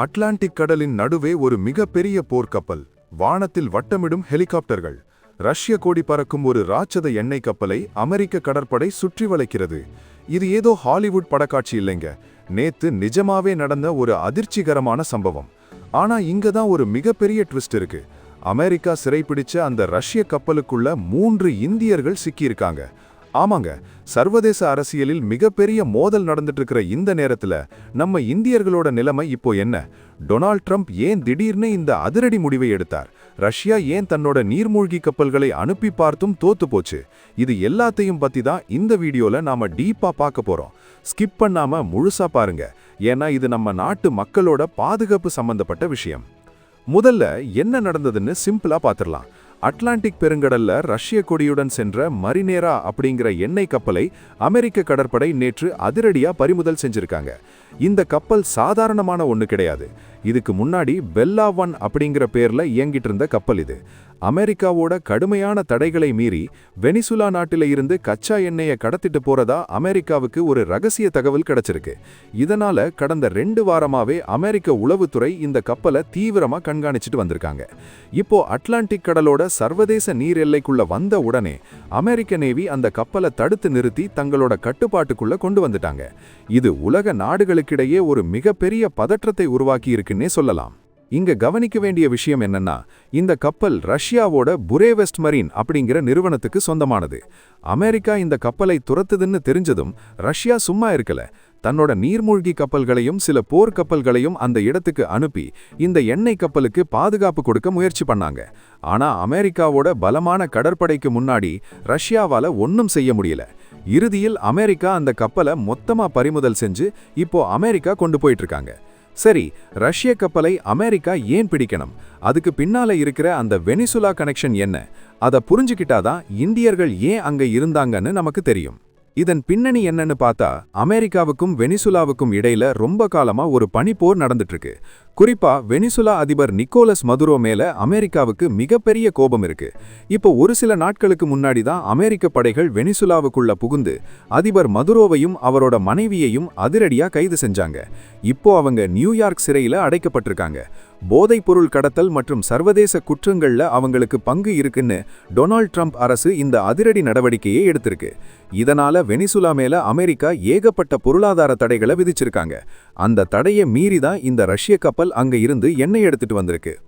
Atlantic கடலின் நடுவே ஒரு மிகப்பெரிய போர்க்கப்பல். வானத்தில் வட்டமிடும் ஹெலிகாப்டர்கள். ரஷ்ய கோடி பறக்கும் ஒரு ராட்சத எண்ணெய் கப்பலை அமெரிக்க கடற்படை சுற்றி வளைக்கிறது. இது ஏதோ ஹாலிவுட் படக்காட்சி இல்லைங்க. நேத்து நிஜமாவே நடந்த ஒரு அதிர்ச்சிகரமான சம்பவம். ஆனா இங்க தான் ஒரு மிகப்பெரிய ட்விஸ்ட் இருக்கு. அமெரிக்கா சிறைப்பிடிச்ச அந்த ரஷ்ய கப்பலுக்குள்ள மூன்று இந்தியர்கள் சிக்கியிருக்காங்க. ஆமாங்க சர்வதேச அரசியலில் மிகப்பெரிய மோதல் நடந்துட்டு இருக்கிற இந்த நேரத்துல நம்ம இந்தியர்களோட நிலைமை இப்போ என்ன? டொனால்ட் ட்ரம்ப் ஏன் திடீர்னு இந்த அதிரடி முடிவை எடுத்தார்? ரஷ்யா ஏன் தன்னோட நீர்மூழ்கி கப்பல்களை அனுப்பி பார்த்தும் தோத்து போச்சு? இது எல்லாத்தையும் பத்தி தான் இந்த வீடியோல நாம டீப்பா பார்க்க போறோம். ஸ்கிப் பண்ணாம முழுசா பாருங்க. ஏன்னா இது நம்ம நாட்டு மக்களோட பாதுகாப்பு சம்பந்தப்பட்ட விஷயம். முதல்ல என்ன நடந்ததுன்னு சிம்பிளா பாத்திரலாம். அட்லாண்டிக் பெருங்கடல்ல ரஷ்ய கொடியுடன் சென்ற மரினேரா அப்படிங்கிற எண்ணெய் கப்பலை அமெரிக்க கடற்படை நேற்று அதிரடியா பறிமுதல் செஞ்சிருக்காங்க. இந்த கப்பல் சாதாரணமான ஒண்ணு கிடையாது. இதுக்கு முன்னாடி பெல்லா ஒன் அப்படிங்கிற பேர்ல இயங்கிட்டு இருந்த கப்பல் இது. அமெரிக்காவோட கடுமையான தடைகளை மீறி வெனிசுலா நாட்டில இருந்து கச்சா எண்ணெயை கடத்திட்டு போறதா அமெரிக்காவுக்கு ஒரு ரகசிய தகவல் கிடைச்சிருக்கு. இதனால கடந்த ரெண்டு வாரமாவே அமெரிக்க உளவுத்துறை இந்த கப்பலை தீவிரமா கண்காணிச்சிட்டு வந்திருக்காங்க. இப்போ அட்லாண்டிக் கடலோட சர்வதேச நீர் எல்லைக்குள்ள வந்த உடனே அமெரிக்க நேவி அந்த கப்பலை தடுத்து நிறுத்தி தங்களோட கட்டுப்பாட்டுக்குள்ள கொண்டு வந்துட்டாங்க. இது உலக நாடுகளுக்கிடையே ஒரு மிகப்பெரிய பதற்றத்தை உருவாக்கி இருக்குன்னே சொல்லலாம். இங்க கவனிக்க வேண்டிய விஷயம் என்னன்னா இந்த கப்பல் ரஷ்யாவோட புரேவெஸ்ட் மரீன் அப்படிங்கிற நிறுவனத்துக்கு சொந்தமானது. அமெரிக்கா இந்த கப்பலை துரத்துதுன்னு தெரிஞ்சதும் ரஷ்யா சும்மா இருக்கல. தன்னோட நீர்மூழ்கி கப்பல்களையும் சில போர் கப்பல்களையும் அந்த இடத்துக்கு அனுப்பி இந்த எண்ணெய் கப்பலுக்கு பாதுகாப்பு கொடுக்க முயற்சி பண்ணாங்க. ஆனா அமெரிக்காவோட பலமான கடற்படைக்கு முன்னாடி ரஷ்யாவால ஒன்னும் செய்ய முடியல. இறுதியில் அமெரிக்கா அந்த கப்பலை மொத்தமா பறிமுதல் செஞ்சு இப்போ அமெரிக்கா கொண்டு போயிட்டு இருக்காங்க. சரி ரஷ்ய கப்பலை அமெரிக்கா ஏன் பிடிக்கணும்? அதுக்கு பின்னால இருக்கிற அந்த வெனிசுலா கனெக்ஷன் என்ன? அதை புரிஞ்சுக்கிட்டாதான் இந்தியர்கள் ஏன் அங்க இருந்தாங்கன்னு நமக்கு தெரியும். இதன் பின்னணி என்னன்னு பார்த்தா அமெரிக்காவுக்கும் வெனிசுலாவுக்கும் இடையில ரொம்ப காலமா ஒரு பனிப்போர் நடந்துட்டு இருக்கு குறிப்பா வெனிசுலா அதிபர் நிக்கோலஸ் மதுரோ மேல அமெரிக்காவுக்கு மிகப்பெரிய கோபம் இருக்கு. இப்போ ஒரு சில நாட்களுக்கு முன்னாடி தான் அமெரிக்க படைகள் வெனிசுலாவுக்குள்ள புகுந்து அதிபர் மதுரோவையும் அவரோட மனைவியையும் அதிரடியா கைது செஞ்சாங்க. இப்போ அவங்க நியூயார்க் சிறையில அடைக்கப்பட்டிருக்காங்க. போதைப்பொருள் கடத்தல் மற்றும் சர்வதேச குற்றங்கள்ல அவங்களுக்கு பங்கு இருக்குன்னு டொனால்ட் ட்ரம்ப் அரசு இந்த அதிரடி நடவடிக்கையை எடுத்திருக்கு. இதனால வெனிசுலா மேல அமெரிக்கா ஏகப்பட்ட பொருளாதார தடைகளை விதிச்சிருக்காங்க. அந்த தடையை மீறி தான் இந்த ரஷ்ய கப்பல் அங்க இருந்து எண்ணெய் எடுத்துட்டு வந்திருக்கு.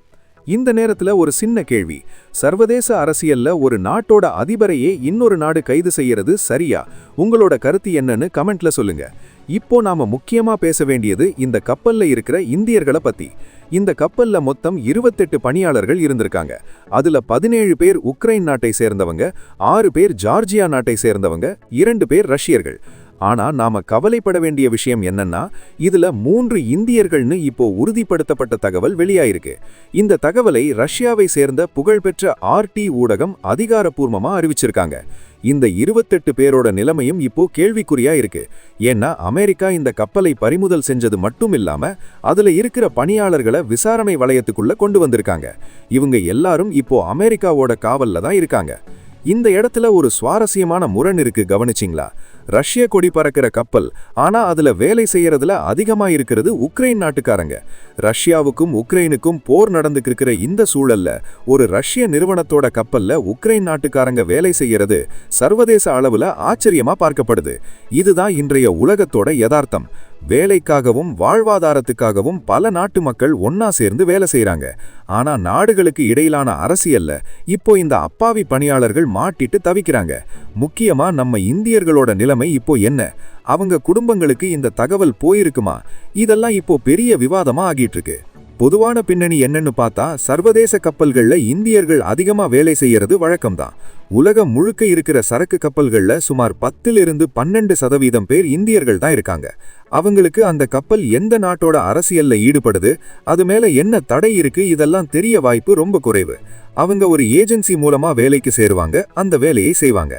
இந்த நேரத்துல ஒரு சின்ன கேள்வி. சர்வதேச அரசியல்ல ஒரு நாட்டோட அதிபரையே இன்னொரு நாடு கைது செய்யறது சரியா? உங்களோட கருத்து என்னன்னு கமெண்ட்ல சொல்லுங்க. இப்போ நாம முக்கியமா பேச வேண்டியது இந்த கப்பல்ல இருக்கிற இந்தியர்களை பத்தி. இந்த கப்பல்ல மொத்தம் இருபத்தெட்டு பணியாளர்கள் இருந்திருக்காங்க. அதுல பதினேழு பேர் உக்ரைன் நாட்டை சேர்ந்தவங்க ஆறு பேர் ஜார்ஜியா நாட்டை சேர்ந்தவங்க இரண்டு பேர் ரஷ்யர்கள். ஆனா நாம கவலைப்பட வேண்டிய விஷயம் என்னன்னா இதுல மூன்று இந்தியர்கள்னு இப்போ உறுதிப்படுத்தப்பட்ட தகவல் வெளியாயிருக்கு. இந்த தகவலை ரஷ்யாவை சேர்ந்த புகழ்பெற்ற ஆர்டி ஊடகம் அதிகாரப்பூர்வமா அறிவிச்சிருக்காங்க. இந்த இருபத்தெட்டு பேரோட நிலைமையும் இப்போ கேள்விக்குறியா இருக்கு. ஏன்னா அமெரிக்கா இந்த கப்பலை பறிமுதல் செஞ்சது மட்டும் இல்லாம அதுல இருக்கிற பணியாளர்களை விசாரணை வளையத்துக்குள்ள கொண்டு வந்திருக்காங்க. இவங்க எல்லாரும் இப்போ அமெரிக்காவோட காவல்ல தான் இருக்காங்க. இந்த இடத்துல ஒரு சுவாரஸ்யமான முரண் இருக்கு கவனிச்சிங்களா? ரஷ்ய கொடி பறக்கிற கப்பல் ஆனா அதுல வேலை செய்யறதுல அதிகமா இருக்கிறது உக்ரைன் நாட்டுக்காரங்க. ரஷ்யாவுக்கும் உக்ரைனுக்கும் போர் நடந்துக்கிருக்கிற இந்த சூழல்ல ஒரு ரஷ்ய நிறுவனத்தோட கப்பல்ல உக்ரைன் நாட்டுக்காரங்க வேலை செய்யறது சர்வதேச அளவுல ஆச்சரியமா பார்க்கப்படுது. இதுதான் இன்றைய உலகத்தோட யதார்த்தம். வேலைக்காகவும் வாழ்வாதாரத்துக்காகவும் பல நாட்டு மக்கள் ஒன்னா சேர்ந்து வேலை செய்யறாங்க ஆனா நாடுகளுக்கு இடையிலான அரசியல்ல இப்போ இந்த அப்பாவி பணியாளர்கள் மாட்டிட்டு தவிக்கிறாங்க. முக்கியமா நம்ம இந்தியர்களோட நிலைமை இப்போ என்ன? அவங்க குடும்பங்களுக்கு இந்த தகவல் போயிருக்குமா? இதெல்லாம் இப்போ பெரிய விவாதமா ஆகிட்டு இருக்கு. பொதுவான பின்னணி என்னன்னு பார்த்தா சர்வதேச கப்பல்களில் இந்தியர்கள் அதிகமாக வேலை செய்யறது வழக்கம்தான். உலகம் முழுக்க இருக்கிற சரக்கு கப்பல்களில் சுமார் பத்திலிருந்து பன்னெண்டு சதவீதம் பேர் இந்தியர்கள் தான் இருக்காங்க. அவங்களுக்கு அந்த கப்பல் எந்த நாட்டோட அரசியல்ல ஈடுபடுது அது மேல என்ன தடை இருக்கு இதெல்லாம் தெரிய வாய்ப்பு ரொம்ப குறைவு. அவங்க ஒரு ஏஜென்சி மூலமா வேலைக்கு சேருவாங்க அந்த வேலையை செய்வாங்க.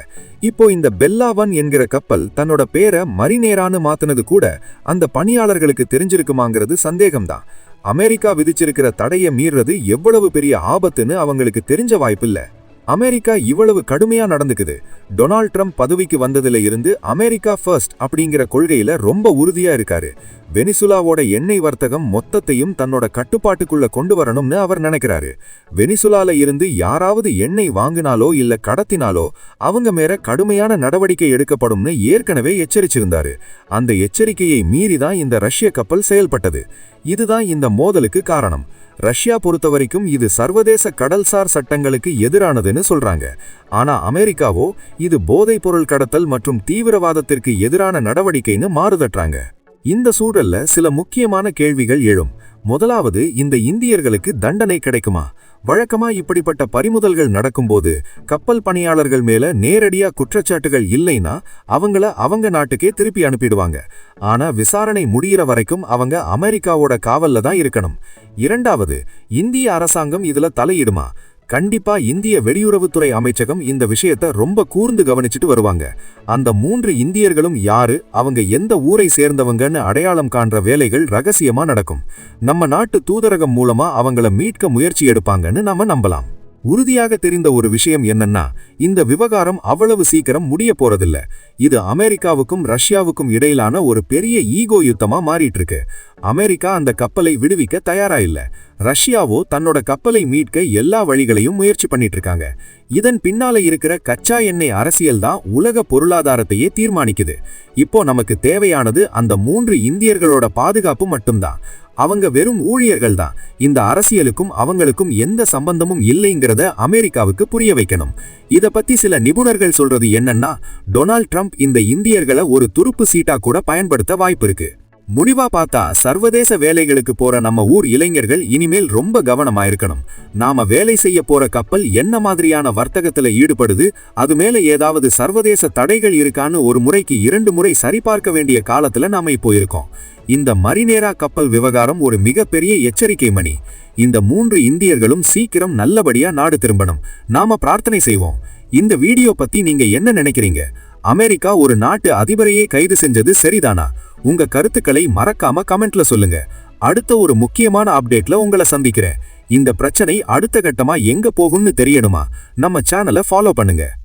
இப்போ இந்த பெல்லாவன் என்கிற கப்பல் தன்னோட பேரை மரிநேரான்னு மாத்தினது கூட அந்த பணியாளர்களுக்கு தெரிஞ்சிருக்குமாங்கிறது சந்தேகம்தான். அமெரிக்கா விதிச்சிருக்கிற தடையை மீறது எவ்வளவு பெரிய ஆபத்துன்னு அவங்களுக்கு தெரிஞ்ச வாய்ப்பில்ல. அமெரிக்கா இவ்வளவு கடுமையா நடந்துக்குது. டொனால்ட் ட்ரம்ப் பதவிக்கு வந்ததுல இருந்து அமெரிக்கா ஃபர்ஸ்ட் அப்படிங்கிற கொள்கையில ரொம்ப உறுதியா இருக்காரு. வெனிசுலாவோட எண்ணெய் வர்த்தகம் மொத்தத்தையும் தன்னோட கட்டுப்பாட்டுக்குள்ள கொண்டு வரணும்னு அவர் நினைக்கிறாரு. வெனிசுலால இருந்து யாராவது எண்ணெய் வாங்கினாலோ இல்ல கடத்தினாலோ அவங்க மேல கடுமையான நடவடிக்கை எடுக்கப்படும்னு ஏற்கனவே எச்சரிச்சிருந்தாரு. அந்த எச்சரிக்கையை மீறிதான் இந்த ரஷ்ய கப்பல் செயல்பட்டது. இதுதான் இந்த மோதலுக்கு காரணம். ரஷ்யா பொறுத்த வரைக்கும் இது சர்வதேச கடல்சார் சட்டங்களுக்கு எதிரானதுன்னு சொல்றாங்க. ஆனா அமெரிக்காவோ இது போதைப் பொருள் கடத்தல் மற்றும் தீவிரவாதத்திற்கு எதிரான நடவடிக்கைன்னு மாறுதட்டுறாங்க. இந்த சூழல்ல சில முக்கியமான கேள்விகள் எழும். முதலாவது இந்த இந்தியர்களுக்கு தண்டனை கிடைக்குமா? வழக்கமா இப்படிப்பட்ட பறிமுதல்கள் நடக்கும்போது கப்பல் பணியாளர்கள் மேல நேரடியா குற்றச்சாட்டுகள் இல்லைன்னா அவங்கள அவங்க நாட்டுக்கே திருப்பி அனுப்பிடுவாங்க. ஆனா விசாரணை முடியிற வரைக்கும் அவங்க அமெரிக்காவோட காவல்ல தான் இருக்கணும். இரண்டாவது இந்திய அரசாங்கம் இதுல தலையிடுமா? கண்டிப்பா இந்திய வெளியுறவுத்துறை அமைச்சகம் இந்த விஷயத்த ரொம்ப கூர்ந்து கவனிச்சுட்டு வருவாங்க. அந்த மூன்று இந்தியர்களும் யாரு அவங்க எந்த ஊரை சேர்ந்தவங்கன்னு அடையாளம் காண்ற வேலைகள் ரகசியமா நடக்கும். நம்ம நாட்டு தூதரகம் மூலமா அவங்கள மீட்க முயற்சி எடுப்பாங்கன்னு நாம நம்பலாம். உறுதியாக தெரிந்த ஒரு விஷயம் என்னன்னா இந்த விவகாரம் அவ்வளவு சீக்கிரம் முடிய போறதில்ல. இது அமெரிக்காவுக்கும் ரஷ்யாவுக்கும் இடையிலான ஒரு பெரிய ஈகோ யுத்தமா மாறிட்டு இருக்கு அமெரிக்கா அந்த கப்பலை விடுவிக்க தயாரா இல்ல. ரஷ்யாவோ தன்னோட கப்பலை மீட்க எல்லா வழிகளையும் முயற்சி பண்ணிட்டு இருக்காங்க இதன் பின்னால இருக்கிற கச்சா எண்ணெய் அரசியல் தான் உலக பொருளாதாரத்தையே தீர்மானிக்குது. இப்போ நமக்கு தேவையானது அந்த மூன்று இந்தியர்களோட பாதுகாப்பு மட்டும்தான். அவங்க வெறும் ஊழியர்கள் தான். இந்த அரசியலுக்கும் அவங்களுக்கும் எந்த சம்பந்தமும் இல்லைங்கிறத அமெரிக்காவுக்கு புரிய வைக்கணும். இத பத்தி சில நிபுணர்கள் சொல்றது என்னன்னா டொனால்ட் ட்ரம்ப் இந்த இந்தியர்களை ஒரு துருப்பு சீட்டா கூட பயன்படுத்த வாய்ப்பு இருக்கு. முடிவா பார்த்தா சர்வதேச வேலைகளுக்கு போற நம்ம ஊர் இளைஞர்கள் இனிமேல் ரொம்ப கவனமா இருக்கணும். நாம வேலை செய்ய போற கப்பல் என்ன மாதிரியான வர்த்தகத்துல ஈடுபடுது அது மேல ஏதாவது சர்வதேச தடைகள் இருக்கான்னு ஒரு முறைக்கு இரண்டு முறை சரிபார்க்க வேண்டிய காலத்துல நாம இப்போ இருக்கோம். இந்த மரிநேரா கப்பல் விவகாரம் ஒரு மிகப்பெரிய எச்சரிக்கை மணி. இந்த மூன்று இந்தியர்களும் சீக்கிரம் நல்லபடியா நாடு திரும்பணும். நாம பிரார்த்தனை செய்வோம். இந்த வீடியோ பத்தி நீங்க என்ன நினைக்கிறீங்க? அமெரிக்கா ஒரு நாட்டு அதிபரையே கைது செஞ்சது சரிதானா? உங்க கருத்துக்களை மறக்காம கமெண்ட்ல சொல்லுங்க. அடுத்த ஒரு முக்கியமான அப்டேட்ல உங்களை சந்திக்கிறேன். இந்த பிரச்சனை அடுத்த கட்டமா எங்க போகும்னு தெரியணுமா? நம்ம சேனலை ஃபாலோ பண்ணுங்க.